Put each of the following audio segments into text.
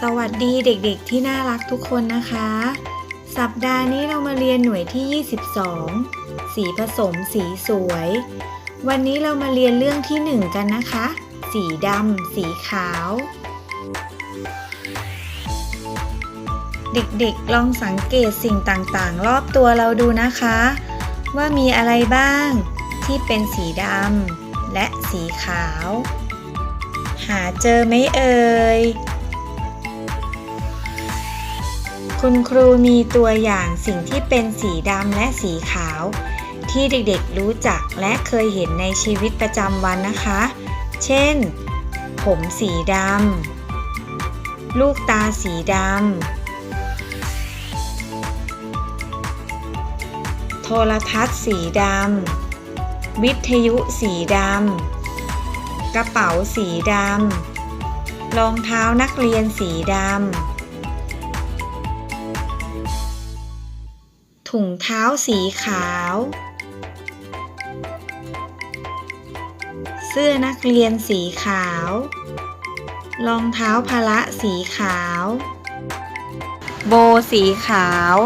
สวัสดีเด็กๆที่น่ารักทุกคนนะคะ สัปดาห์นี้เรามาเรียนหน่วยที่ 22 สีผสมสีสวย วันนี้เรามาเรียนเรื่องที่ 1 กันนะคะ สีดำสีขาว เด็กๆลองสังเกตสิ่งต่างๆ รอบตัวเราดูนะคะ ว่ามีอะไรบ้างที่เป็นสีดำและสีขาว หาเจอไหมเอ่ย คุณครูมีตัวอย่างสิ่งที่เป็นสีดำและสีขาว ที่เด็กๆรู้จักและเคยเห็นในชีวิตประจำวันนะคะ เช่น ผมสีดำ ลูกตาสีดำ โทรทัศน์สีดำ วิทยุสีดำ กระเป๋าสีดำ รองเท้านักเรียนสีดำ ถุงเท้าสีขาว เสื้อนักเรียนสีขาว รองเท้าพละสีขาว โบสีขาว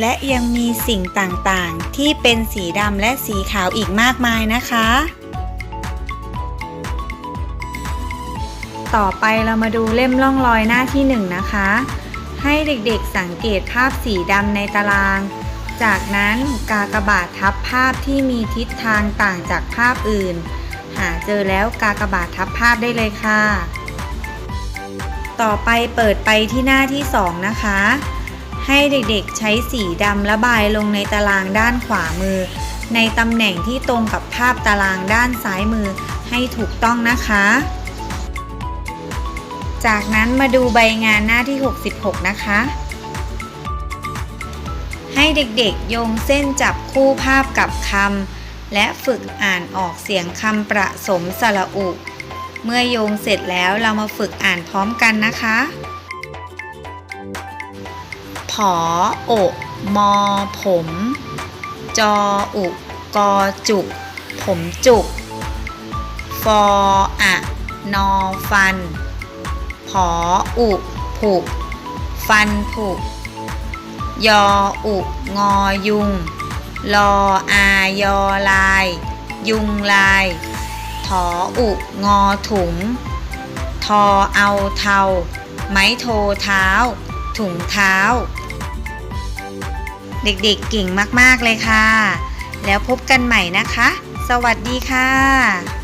และยังมีสิ่งต่างๆ ที่เป็นสีดำและสีขาวอีกมากมายนะคะ ต่อไปเรามาดูเล่มล่องรอยหน้าที่หนึ่งนะคะ ให้เด็กๆสังเกตภาพสีดำในตาราง จากนั้นกากบาททับภาพที่มีทิศทางต่างจากภาพอื่น หาเจอแล้วกากบาททับภาพได้เลยค่ะ ต่อไปเปิดไปที่หน้าที่ 2 นะคะ ให้เด็กๆใช้สีดำระบายลงในตารางด้านขวามือ ในตำแหน่งที่ตรงกับภาพตารางด้านซ้ายมือให้ถูกต้องนะคะ จากนั้นมาดูใบงานหน้าที่ 66 นะคะ ให้เด็กๆโยงเส้นจับคู่ภาพกับคำและฝึกอ่านออกเสียงคำประสมสระอุ เมื่อโยงเสร็จแล้วเรามาฝึกอ่านพร้อมกันนะคะ ผออกมอผม จออุกอจุก ผมจุก ฟออะ นอฟัน ผออุผุฟันผุยออุงอยุง ลออายอลาย ยุงลาย ถออุงอถุง ทอเอาเทา ไม้โทเท้า ถุงเท้า เด็กๆเก่งมากๆเลยค่ะ แล้วพบกันใหม่นะคะ สวัสดีค่ะ